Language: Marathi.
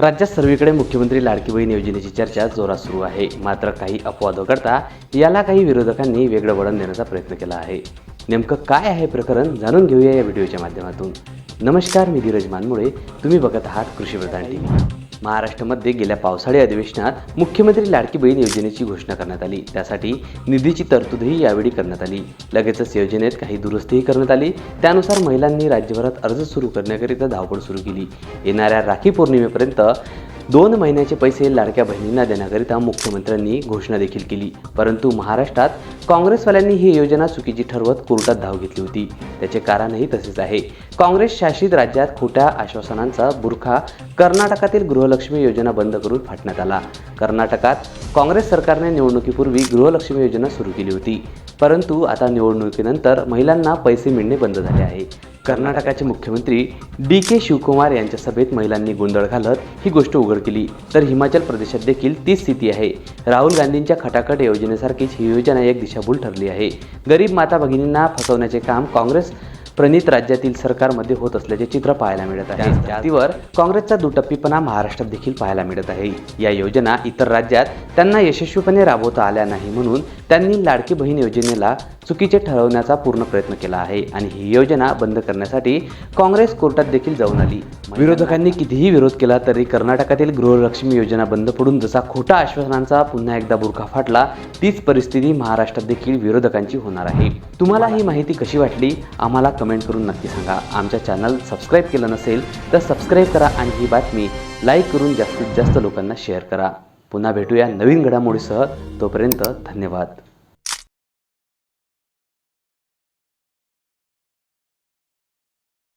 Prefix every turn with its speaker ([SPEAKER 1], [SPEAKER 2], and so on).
[SPEAKER 1] राज्यात सर्वीकडे मुख्यमंत्री लाडकी बहीण योजनेची चर्चा जोरात सुरू आहे. मात्र काही अपवाद वगळता याला काही विरोधकांनी वेगळं वळण देण्याचा प्रयत्न केला आहे. नेमकं काय आहे प्रकरण जाणून घेऊया या व्हिडिओच्या माध्यमातून. नमस्कार मी धीरज मानमुळे. तुम्ही बघत आहात कृषीप्रधान टी व्ही महाराष्ट्रामध्ये गेल्या पावसाळी अधिवेशनात मुख्यमंत्री लाडकी बहीण योजनेची घोषणा करण्यात आली. त्यासाठी निधीची तरतूदही यावेळी करण्यात आली. लगेचच योजनेत काही दुरुस्तीही करण्यात आली. त्यानुसार महिलांनी राज्यभरात अर्ज सुरू करण्याकरिता धावपळ सुरू केली. येणाऱ्या राखी पौर्णिमेपर्यंत दोन महिन्याचे पैसे लाडक्या बहिणींना देण्याकरिता मुख्यमंत्र्यांनी घोषणा देखील केली. परंतु महाराष्ट्रात काँग्रेसवाल्यांनी ही योजना चुकीची ठरवत कोर्टात धाव घेतली होती. त्याचे कारणही तसेच आहे. काँग्रेस शासित राज्यात खोट्या आश्वासनांचा बुरखा कर्नाटकातील गृहलक्ष्मी योजना बंद करून फाटण्यात आला. कर्नाटकात काँग्रेस सरकारने निवडणुकीपूर्वी गृहलक्ष्मी योजना सुरू केली होती. परंतु आता निवडणुकीनंतर महिलांना पैसे मिळणे बंद झाले आहे. कर्नाटकाचे मुख्यमंत्री डी के शिवकुमार यांच्या सभेत महिलांनी गोंधळ घालत ही गोष्ट उघड केली. तर हिमाचल प्रदेशात देखील तीच स्थिती आहे. राहुल गांधींच्या खटाखट योजनेसारखीच ही योजना एक दिशाभूल ठरली आहे. गरीब माता भगिनींना फसवण्याचे काम काँग्रेस प्रणित राज्यातील सरकारमध्ये होत असल्याचे चित्र पाहायला मिळत आहे. त्याच धर्तीवर काँग्रेसचा दुटप्पीपणा महाराष्ट्रात देखील पाहायला मिळत आहे. या योजना इतर राज्यात त्यांना यशस्वीपणे राबवता आल्या नाही म्हणून त्यांनी लाडकी बहीण योजनेला चुकीचे ठरवण्याचा पूर्ण प्रयत्न केला आहे आणि ही योजना बंद करण्यासाठी काँग्रेस कोर्टात देखील जाऊन आली. विरोधकांनी कितीही विरोध केला तरी कर्नाटकातील गृहलक्ष्मी योजना बंद पडून जसा खोटा आश्वासनांचा पुन्हा एकदा बुरखा फाटला तीच परिस्थिती महाराष्ट्रात देखील विरोधकांची होणार आहे. तुम्हाला ही माहिती कशी वाटली? आम्हाला कमेंट करून नक्की सांगा. आमच्या चॅनल सबस्क्राईब केलं नसेल तर सबस्क्राईब करा आणि ही बातमी लाईक करून जास्तीत जास्त लोकांना शेअर करा. पुन्हा भेटूया नवीन घडामोडीसह. तोपर्यंत धन्यवाद.